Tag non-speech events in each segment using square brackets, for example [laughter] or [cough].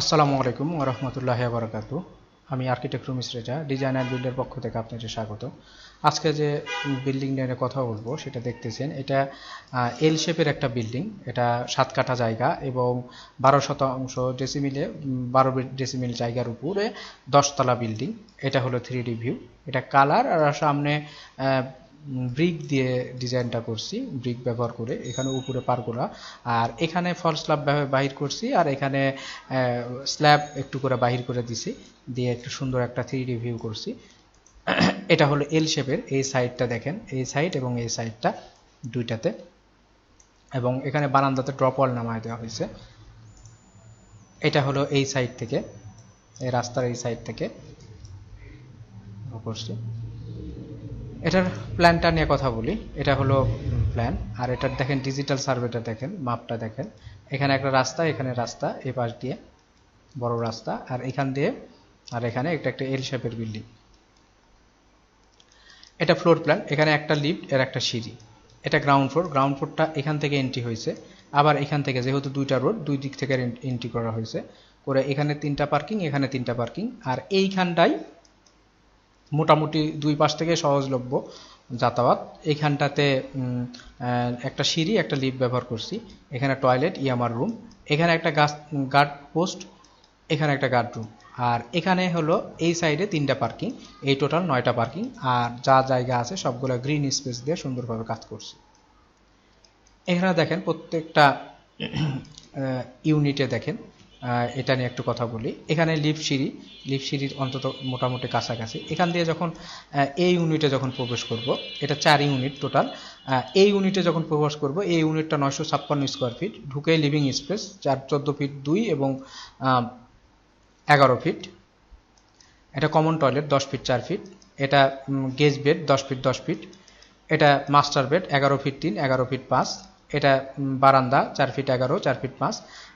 আসসালামু আলাইকুম রহমতুল্লাহ বরকাত আমি আর্কিটেক্ট রুমিস রেজা, ডিজাইনার বিল্ডের পক্ষ থেকে আপনাদের স্বাগত। আজকে যে বিল্ডিং নিয়ে কথা বলব, সেটা দেখতেছেন, এটা এল শেপের একটা বিল্ডিং। এটা সাত কাঠা জায়গা এবং বারো শতাংশ ডেসিমিলে বারো ডেসিমিল জায়গার উপরে দশতলা বিল্ডিং। এটা হলো থ্রি ডি ভিউ এটা কালার আর সামনে ব্রিক দিয়ে ডিজাইনটা করছি ব্রিক ব্যবহার করে, এখানে উপরে পারগোলা আর এখানে ফল স্ল্যাব বাহির করছি, আর এখানে স্ল্যাব একটু করে বাহির করে দিছি, দিয়ে একটু সুন্দর একটা থ্রি ডি ভিউ করছি। [coughs] এটা হলো এল শেপের এই সাইডটা দেখেন, এই সাইড এবং এই সাইডটা দুইটাতে। এবং এখানে বারান্দাতে ড্রপ ওয়াল নামায় দেওয়া হয়েছে। এটা হলো এই সাইড থেকে, এই রাস্তার এই সাইড থেকে। করছি এটার প্ল্যানটা নিয়ে কথা বলি। এটা হলো প্ল্যান আর এটার দেখেন ডিজিটাল সার্ভেটা দেখেন মাপটা দেখেন। এখানে একটা রাস্তা, এখানে রাস্তা এই পাশ দিয়ে বড় রাস্তা। আর এখান দিয়ে, আর এখানে একটা একটা এল শেপের বিল্ডিং এটা ফ্লোর প্ল্যান এখানে একটা লিফট এর একটা সিঁড়ি। এটা গ্রাউন্ড ফ্লোর গ্রাউন্ড ফ্লোরটা এখান থেকে এন্ট্রি হয়েছে। আবার এখান থেকে যেহেতু দুইটা রোড দুই দিক থেকে এন্ট্রি করা হয়েছে। করে এখানে তিনটা পার্কিং এখানে তিনটা পার্কিং আর এইখানটাই মোটামুটি দুই পাশ থেকে সহজলভ্য যাতায়াত। এখানটাতে একটা সিঁড়ি, একটা লিফট ব্যবহার করছি। এখানে টয়লেট ইয়ামার রুম এখানে একটা গাছ গার্ড পোস্ট এখানে একটা গার্ড রুম আর এখানে হলো এই সাইডে তিনটা পার্কিং এই টোটাল নয়টা পার্কিং আর যা জায়গা আছে সবগুলো গ্রিন স্পেস দিয়ে সুন্দরভাবে কাজ করছি। এখানে দেখেন প্রত্যেকটা [clears throat] ইউনিটে দেখেন। এটা নিয়ে একটু কথা বলি। এখানে লিফট সিঁড়ি অন্তত মোটামুটি কাছাকাছি। এখান দিয়ে যখন এই ইউনিটে যখন প্রবেশ করব, এটা চার ইউনিট টোটাল এই ইউনিটে যখন প্রবেশ করব, এই ইউনিটটা নয়শো ছাপ্পান্ন স্কোয়ার ফিট ঢুকে লিভিং স্পেস চার, চোদ্দ ফিট দুই এবং এগারো ফিট এটা কমন টয়লেট দশ ফিট চার ফিট এটা গেজ বেড দশ ফিট দশ ফিট এটা মাস্টার বেড এগারো ফিট তিন, এগারো ফিট পাঁচ। এটা বারান্দা, চার ফিট এগারো, চার ফিট পাঁচ।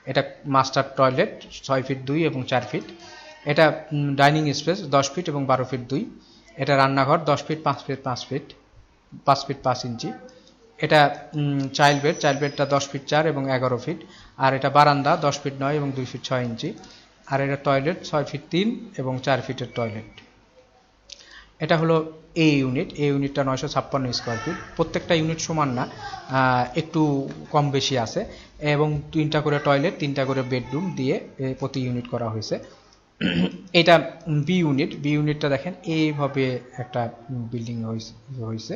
এটা মাস্টার টয়লেট ছয় ফিট দুই এবং চার ফিট। এটা ডাইনিং স্পেস দশ ফিট এবং বারো ফিট দুই। এটা রান্নাঘর, দশ ফিট, পাঁচ ফিট পাঁচ ফিট পাঁচ ফিট, পাঁচ ইঞ্চি। এটা চাইল্ড বেড চাইল্ড বেডটা দশ ফিট চার এবং এগারো ফিট। আর এটা বারান্দা, দশ ফিট নয় এবং দুই ফিট ছয় ইঞ্চি। আর এটা টয়লেট ছয় ফিট তিন এবং চার ফিটের টয়লেট এটা হলো এ ইউনিট এ ইউনিটটা নয়শো ছাপ্পান্ন স্কোয়ার ফিট প্রত্যেকটা ইউনিট সমান না একটু কম বেশি আছে। এবং তিনটা করে টয়লেট তিনটা করে বেডরুম দিয়ে প্রতি ইউনিট করা হয়েছে। এটা বি ইউনিট বি ইউনিটটা দেখেন, এইভাবে একটা বিল্ডিং হয়েছে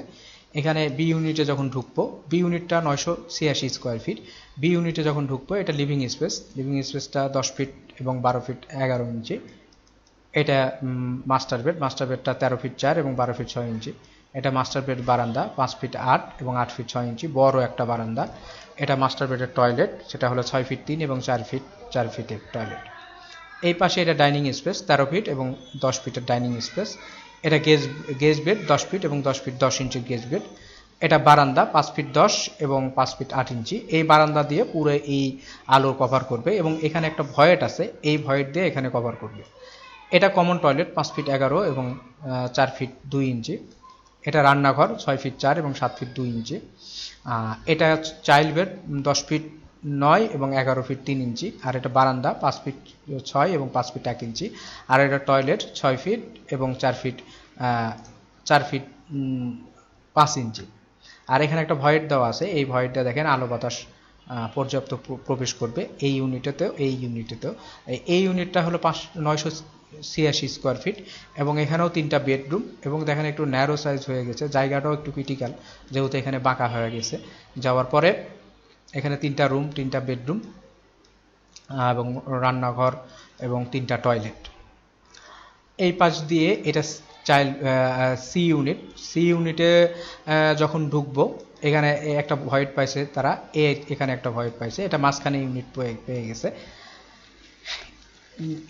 এখানে বি ইউনিটে যখন ঢুকবো বি ইউনিটটা নয়শো ছিয়াশি স্কোয়ার ফিট বি ইউনিটে যখন ঢুকবো, এটা লিভিং স্পেস লিভিং স্পেসটা দশ ফিট এবং বারো ফিট এগারো ইঞ্চি। এটা মাস্টার বেড মাস্টার বেডটা তেরো ফিট চার এবং বারো ফিট ছয় ইঞ্চি। এটা মাস্টার বেড বারান্দা, পাঁচ ফিট আট এবং আট ফিট ছয় ইঞ্চি, বড় একটা বারান্দা। এটা মাস্টার বেডের টয়লেট সেটা হলো ছয় ফিট তিন এবং চার ফিট চার ফিটের টয়লেট এই পাশে এটা ডাইনিং স্পেস তেরো ফিট এবং দশ ফিটের ডাইনিং স্পেস এটা গেজ গেজ বেড দশ ফিট এবং দশ ফিট দশ ইঞ্চির গেজ বেড এটা বারান্দা, পাঁচ ফিট দশ এবং পাঁচ ফিট আট ইঞ্চি। এই বারান্দা দিয়ে পুরো এই আলো কভার করবে এবং এখানে একটা ভয়েট আছে, এই ভয়েট দিয়ে এখানে কভার করবে। এটা কমন টয়লেট পাঁচ ফিট এগারো এবং চার ফিট দুই ইঞ্চি। এটা রান্নাঘর, ছয় ফিট চার এবং সাত ফিট দুই ইঞ্চি। এটা চাইল্ড বেড দশ ফিট নয় এবং এগারো ফিট তিন ইঞ্চি। আর এটা বারান্দা, পাঁচ ফিট ছয় এবং পাঁচ ফিট এক ইঞ্চি। আর এটা টয়লেট ছয় ফিট এবং চার ফিট চার ফিট পাঁচ ইঞ্চি। আর এখানে একটা ভয়েট দেওয়া আছে। এই ভয়েটটা দেখেন আলো বাতাস পর্যাপ্ত প্রবেশ করবে। এই ইউনিটেতেও এই ইউনিটেতেও এই ইউনিটটা হলো পাঁচ, নয়শো ছিয়াশি স্কোয়ার ফিট এবং এখানেও তিনটা বেডরুম এবং দেখেন একটু ন্যারো সাইজ হয়ে গেছে, জায়গাটাও একটু ক্রিটিক্যাল যেহেতু এখানে বাঁকা হয়ে গেছে। যাওয়ার পরে এখানে তিনটা রুম তিনটা বেডরুম এবং রান্নাঘর এবং তিনটা টয়লেট এই পাশ দিয়ে এটা চাইল্ড সি ইউনিট সি ইউনিটে যখন ঢুকবো, এখানে একটা ভয়েড পাইছে, তারা এ এখানে একটা ভয়েড পাইছে। এটা মাঝখানে ইউনিট পেয়ে গেছে।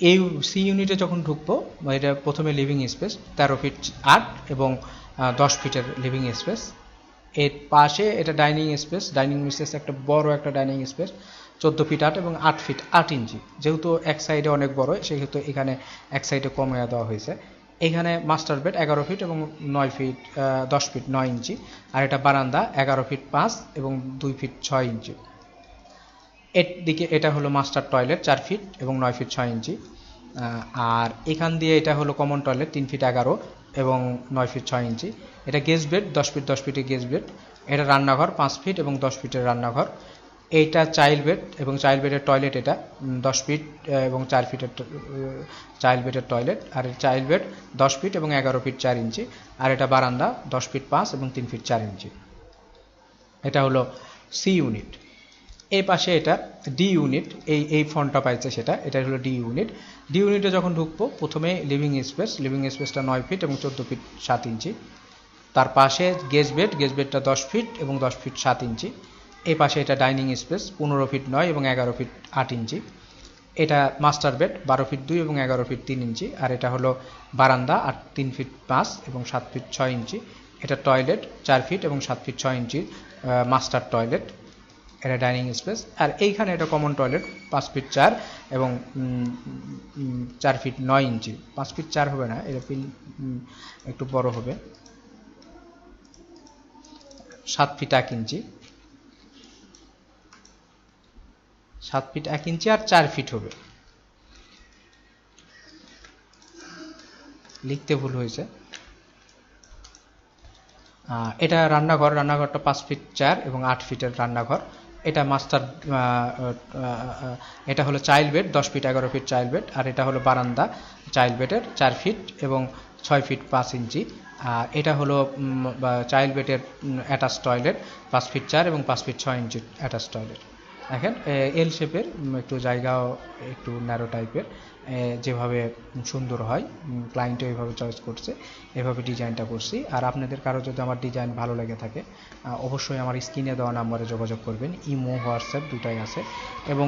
এই সি ইউনিটে যখন ঢুকবো এটা প্রথমে লিভিং স্পেস তেরো ফিট আট এবং দশ ফিটের লিভিং স্পেস এর পাশে এটা ডাইনিং স্পেস ডাইনিং স্পেস একটা বড় একটা ডাইনিং স্পেস চোদ্দ ফিট আট এবং আট ফিট আট ইঞ্চি। যেহেতু এক সাইডে অনেক বড়, সেহেতু এখানে এক সাইডে কমে দেওয়া হয়েছে। এখানে মাস্টার বেড এগারো ফিট এবং নয় ফিট দশ ফিট নয় ইঞ্চি। আর এটা বারান্দা এগারো ফিট পাঁচ এবং দুই ফিট ছয় ইঞ্চি। এর দিকে এটা হলো মাস্টার টয়লেট চার ফিট এবং নয় ফিট ছয় ইঞ্চি। আর এখান দিয়ে এটা হলো কমন টয়লেট তিন ফিট এগারো এবং নয় ফিট ছয় ইঞ্চি। এটা গেস্ট বেড দশ ফিট দশ ফিটের গেস্ট বেড এটা রান্নাঘর, পাঁচ ফিট এবং দশ ফিটের রান্নাঘর। এইটা চাইল্ড বেড এবং চাইল্ড বেডের টয়লেট এটা। দশ ফিট এবং চার ফিটের চাইল্ড বেডের টয়লেট আর চাইল্ড বেড দশ ফিট এবং এগারো ফিট চার ইঞ্চি। আর এটা বারান্দা দশ ফিট পাঁচ এবং তিন ফিট চার ইঞ্চি। এটা হলো সি ইউনিট এই পাশে এটা ডি ইউনিট এই এই ফন্টটা পাইছে সেটা এটা হলো ডি ইউনিট ডি ইউনিটে যখন ঢুকবো, প্রথমে লিভিং স্পেস লিভিং স্পেসটা নয় ফিট এবং চোদ্দ ফিট সাত ইঞ্চি। তার পাশে গেজ বেড গেজ বেডটা দশ ফিট এবং দশ ফিট সাত ইঞ্চি। এই পাশে এটা ডাইনিং স্পেস পনেরো ফিট নয় এবং এগারো ফিট আট ইঞ্চি। এটা মাস্টার বেড বারো ফিট দুই এবং এগারো ফিট তিন ইঞ্চি। আর এটা হলো বারান্দা আট তিন ফিট পাঁচ এবং সাত ফিট ছয় ইঞ্চি। এটা টয়লেট চার ফিট এবং সাত ফিট ছয় ইঞ্চি মাস্টার টয়লেট এটা ডাইনিং স্পেস। আর এইখানে এটা কমন টয়লেট পাঁচ ফিট চার এবং চার ফিট নয় ইঞ্চি। পাঁচ ফিট চার হবে না, এটা ফিল একটু বড় হবে। সাত ফিট এক ইঞ্চি। সাত ফিট এক ইঞ্চি আর চার ফিট হবে। লিখতে ভুল হয়েছে। এটা রান্নাঘর, রান্নাঘরটা পাঁচ ফিট চার এবং আট ফিটের রান্নাঘর। এটা মাস্টার এটা হলো চাইল্ড বেড, দশ ফিট, এগারো ফিট চাইল্ড বেড, আর এটা হলো বারান্দা চাইল্ড বেডের চার ফিট এবং ছয় ফিট পাঁচ ইঞ্চি। আর এটা হলো চাইল্ড বেডের অ্যাটাচ টয়লেট পাঁচ ফিট চার এবং পাঁচ ফিট ছয় ইঞ্চি অ্যাটাচ টয়লেট দেখেন এল শেপের একটু জায়গাও একটু ন্যারো টাইপের যেভাবে সুন্দর হয় ক্লায়েন্টও এইভাবে চয়েস করছে, এভাবে ডিজাইনটা করছি। আর আপনাদের কারও যদি আমার ডিজাইন ভালো লেগে থাকে অবশ্যই আমার স্ক্রিনে দেওয়া নাম্বারে যোগাযোগ করবেন। ইমো, হোয়াটসঅ্যাপ দুটাই আছে। এবং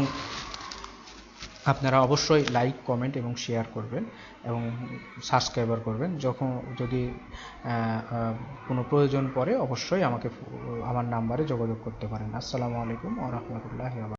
আপনারা অবশ্যই লাইক কমেন্ট এবং শেয়ার করবেন এবং সাবস্ক্রাইবার করবেন। যখন যদি কোনো প্রয়োজন পড়ে, অবশ্যই আমাকে আমার নাম্বারে যোগাযোগ করতে পারেন। আসসালামু আলাইকুম ওয়া রাহমাতুল্লাহি ওয়া